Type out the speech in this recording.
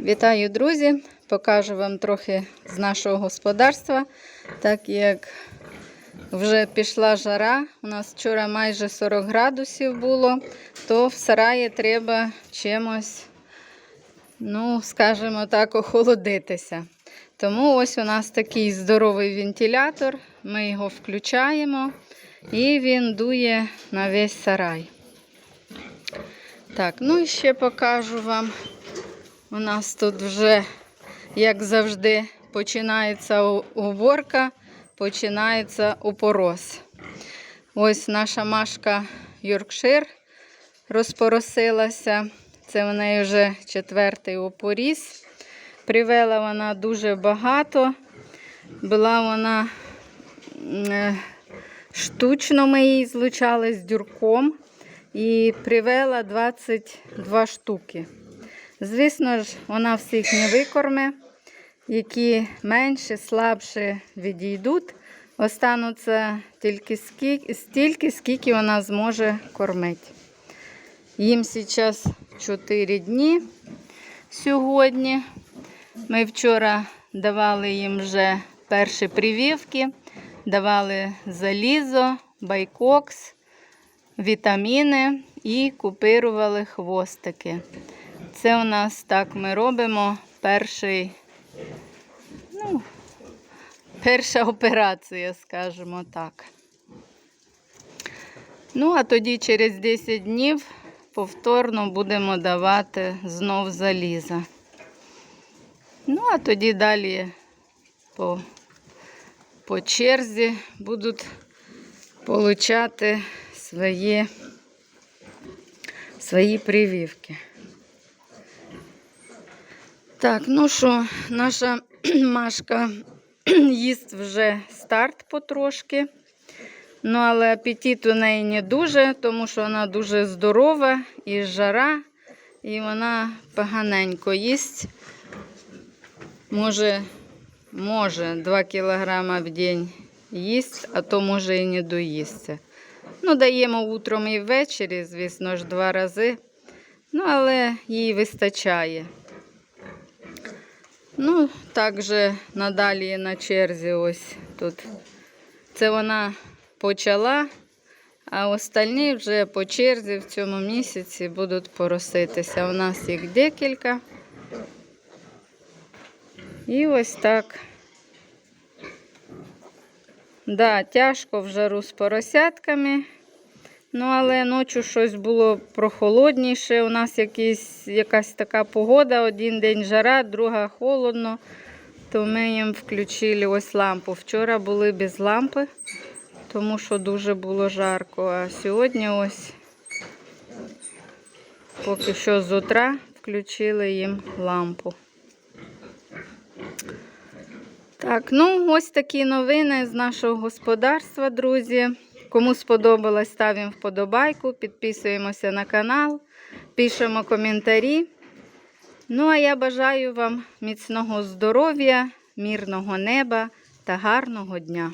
Вітаю, друзі! Покажу вам трохи з нашого господарства. Так як вже пішла жара, у нас вчора майже 40 градусів було, то в сараї треба чимось, ну, скажімо так, охолодитися. Тому ось у нас такий здоровий вентилятор. Ми його включаємо і він дує на весь сарай. Так, ну і ще покажу вам. У нас тут вже, як завжди, починається уборка, починається упорос. Ось наша машка Йоркшир розпоросилася. Це в неї вже четвертий опоріс. Привела вона дуже багато. Була вона е, штучно ми її злучали з дюрком і привела 22 штуки. Звісно ж, вона всіх не викорме, які менше, слабше відійдуть. Остануться тільки скільки, стільки, скільки вона зможе кормити. Їм зараз 4 дні сьогодні. Ми вчора давали їм вже перші прививки, давали залізо, байкокс, вітаміни і купирували хвостики. Це у нас так ми робимо перший, ну, перша операція, скажімо так. Ну, а тоді через 10 днів повторно будемо давати знов заліза. Ну, а тоді далі по, по черзі будуть получати свої, свої прививки. Так, ну що, наша Машка їсть вже старт потрошки. Ну, але апетит у неї не дуже, тому що вона дуже здорова і жара, і вона поганенько їсть. Може, може 2 кг в день їсть, а то може і не доїсться. Ну, даємо утром і ввечері, звісно ж, два рази. Ну, але їй вистачає. Ну, також надалі на черзі ось тут. Це вона почала, а остальні вже по черзі в цьому місяці будуть пороситися. У нас їх декілька. І ось так. Да, тяжко в жару з поросятками. Ну, але ночі щось було прохолодніше. У нас якісь, якась така погода, один день жара, друга холодно, то ми їм включили ось лампу. Вчора були без лампи, тому що дуже було жарко. А сьогодні ось поки що з утра включили їм лампу. Так, ну ось такі новини з нашого господарства, друзі. Кому сподобалось, ставимо вподобайку, підписуємося на канал, пишемо коментарі. Ну, а я бажаю вам міцного здоров'я, мирного неба та гарного дня.